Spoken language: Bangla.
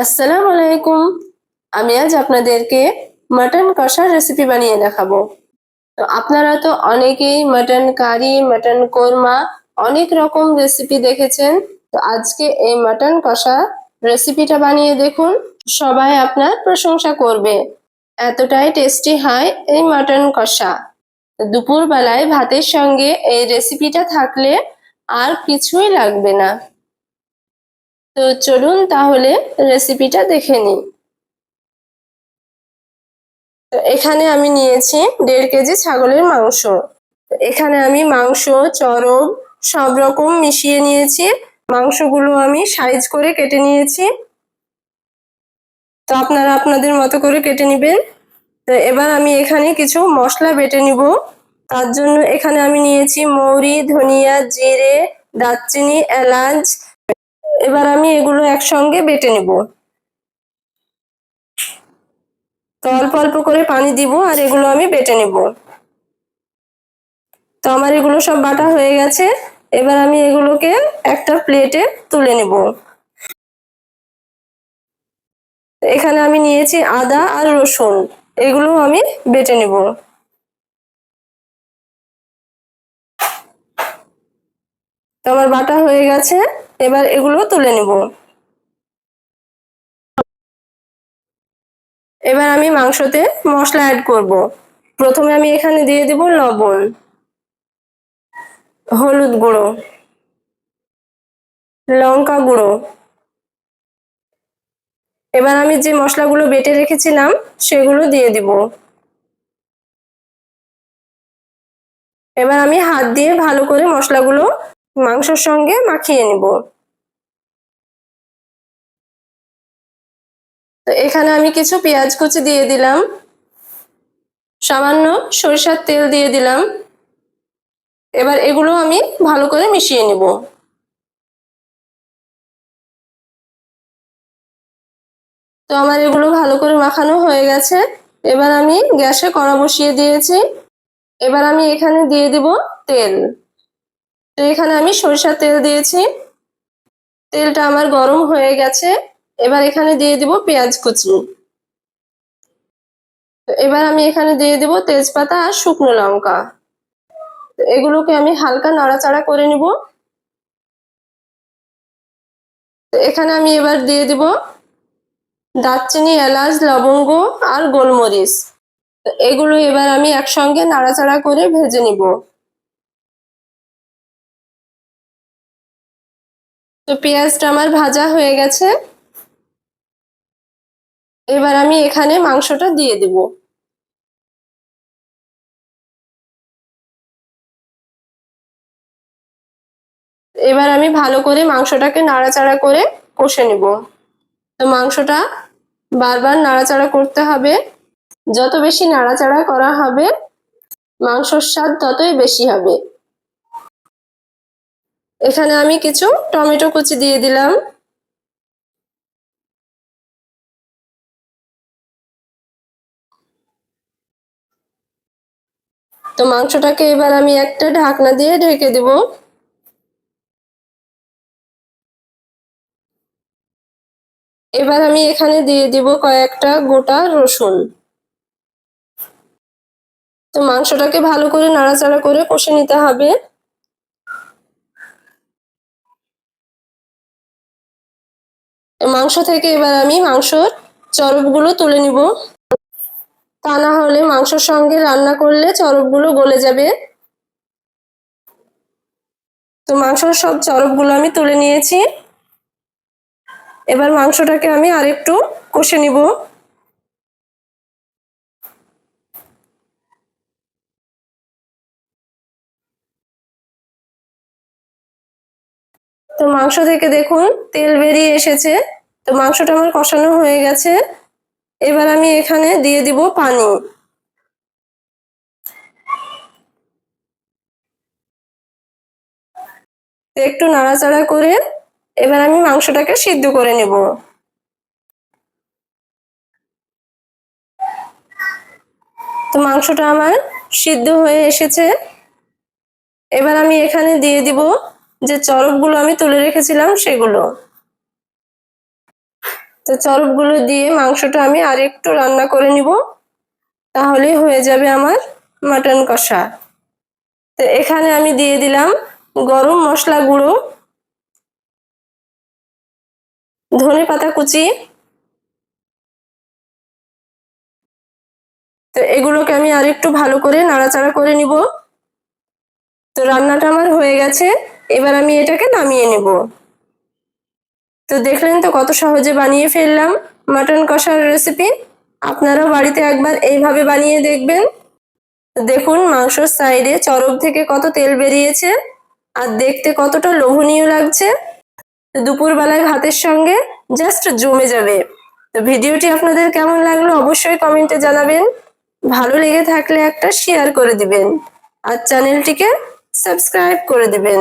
আসসালামু আলাইকুম। আমি আজ আপনাদেরকে মাটন কষার রেসিপি বানিয়ে দেখাবো। তো আপনারা তো অনেকেই মাটন কারি, মাটন কোরমা অনেক রকম রেসিপি দেখেছেন। তো আজকে এই মাটন কষা রেসিপিটা বানিয়ে দেখুন। সবাই আপনার প্রশংসা করবে। এতটাই টেস্টি হয় এই মাটন কষা। দুপুরবেলায় ভাতের সঙ্গে এই রেসিপিটা থাকলে আর কিছুই লাগবে না। তো চলুন তাহলে রেসিপিটা দেখে নিই। তো এখানে আমি নিয়েছি দেড় কেজি ছাগলের মাংস। এখানে আমি মাংস, চরম সব রকম মিশিয়ে নিয়েছি। মাংসগুলো আমি সাইজ করে কেটে নিয়েছি। তো আপনারা আপনাদের মতো করে কেটে নেবেন। তো এবার আমি এখানে কিছু মশলা বেটে নিব। তার জন্য এখানে আমি নিয়েছি মৌরি, ধনিয়া, জিরে, দারচিনি, এলাচ এবার আমি এগুলো একসঙ্গে বেটে নেব। তো অল্প অল্প করে পানি দিব আর এগুলো আমি বেটে নেব। তো আমার এগুলো সব বাটা হয়ে গেছে। এবার আমি এগুলোকে একটা প্লেটে তুলে নেব। এখানে আমি নিয়েছি আদা আর রসুন। এগুলো আমি বেটে নেব। তো আমার বাটা হয়ে গেছে। এবার এগুলো তুলে নেব। এবার আমি মাংসতে মশলা অ্যাড করব। প্রথমে আমি এখানে দিয়ে দেব লবণ, হলুদ গুঁড়ো, লঙ্কা গুঁড়ো। এবার আমি যে মশলাগুলো বেটে রেখেছিলাম সেগুলো দিয়ে দিব। এবার আমি হাত দিয়ে ভালো করে মশলাগুলো মাংসর সঙ্গে মাখিয়ে নেব। তো এখানে আমি কিছু পেঁয়াজ কুচি দিয়ে দিলাম। সামান্য সরিষার তেল দিয়ে দিলাম। এবার এগুলো আমি ভালো করে মিশিয়ে নেব। তো আমার এগুলো ভালো করে মাখানো হয়ে গেছে। এবার আমি গ্যাসে কড়া বসিয়ে দিয়েছি। এবার আমি এখানে দিয়ে দিব তেল। তো এখানে আমি সরিষার তেল দিয়েছি। তেলটা আমার গরম হয়ে গেছে। এবার এখানে দিয়ে দিব পেঁয়াজ কুচি। এবার আমি এখানে দিয়ে দিব তেজপাতা আর শুকনো লঙ্কা। এগুলোকে আমি হালকা নাড়াচাড়া করে নিব। এখানে আমি এবার দিয়ে দিব দারচিনি, এলাচ, লবঙ্গ আর গোলমরিচ। এগুলো এবার আমি একসঙ্গে নাড়াচাড়া করে ভেজে নিব। তো পেঁয়াজটা আমার ভাজা হয়ে গেছে। এবার আমি এখানে মাংসটা দিয়ে দেব। এবার আমি ভালো করে মাংসটাকে নাড়াচাড়া করে কষে নেব। তো মাংসটা বারবার নাড়াচাড়া করতে হবে। যত বেশি নাড়াচাড়া করা হবে, মাংসর স্বাদ ততই বেশি হবে। এখানে আমি কিছু টমেটো কুচি দিয়ে দিলাম। তো মাংসটাকে এবার আমি একটা ঢাকনা দিয়ে ঢেকে দেব। এবার আমি এখানে দিয়ে দিব কয়েকটা গোটা রসুন। তো মাংসটাকে ভালো করে নাড়াচাড়া করে কষে নিতে হবে। মাংস থেকে এবার আমি মাংসর চরবগুলো তুলে নিব। তা না হলে মাংসর সঙ্গে রান্না করলে চরবগুলো গলে যাবে। তো মাংসর সব চরবগুলো আমি তুলে নিয়েছি। এবার মাংসটাকে আমি আরেকটু কষে নিব। তো মাংস থেকে দেখুন, তেল বেরিয়ে এসেছে। তো মাংসটা আমার কষানো হয়ে গেছে। এবার আমি এখানে দিয়ে দিব পানি। একটু নাড়াচাড়া করে এবার আমি মাংসটাকে সিদ্ধ করে নেব। তো মাংসটা আমার সিদ্ধ হয়ে এসেছে। এবার আমি এখানে দিয়ে দিব যে চরকগুলো আমি তুলে রেখেছিলাম সেগুলো। তো চরবগুলো দিয়ে মাংসটা আমি আরেকটু রান্না করে নিব তাহলে হয়ে যাবে আমার মাটন কষা। তো এখানে আমি দিয়ে দিলাম গরম মশলা গুঁড়ো, ধনে পাতা কুচি। তো এগুলোকে আমি আরেকটু ভালো করে নাড়াচাড়া করে নিব। তো রান্নাটা আমার হয়ে গেছে। এবার আমি এটাকে নামিয়ে নেব। তো দেখলেন তো কত সহজে বানিয়ে ফেললাম মাটন কষার রেসিপি আপনারাও বাড়িতে একবার এইভাবে বানিয়ে দেখবেন। দেখুন মাংসর সাইডে চরক থেকে কত তেল বেরিয়েছে আর দেখতে কতটা লোভনীয় লাগছে। দুপুর বেলায় ভাতের সঙ্গে জাস্ট জমে যাবে। তো ভিডিওটি আপনাদের কেমন লাগল অবশ্যই কমেন্টে জানাবেন। ভালো লেগে থাকলে একটা শেয়ার করে দিবেন। আর চ্যানেলটিকে সাবস্ক্রাইব করে দিবেন।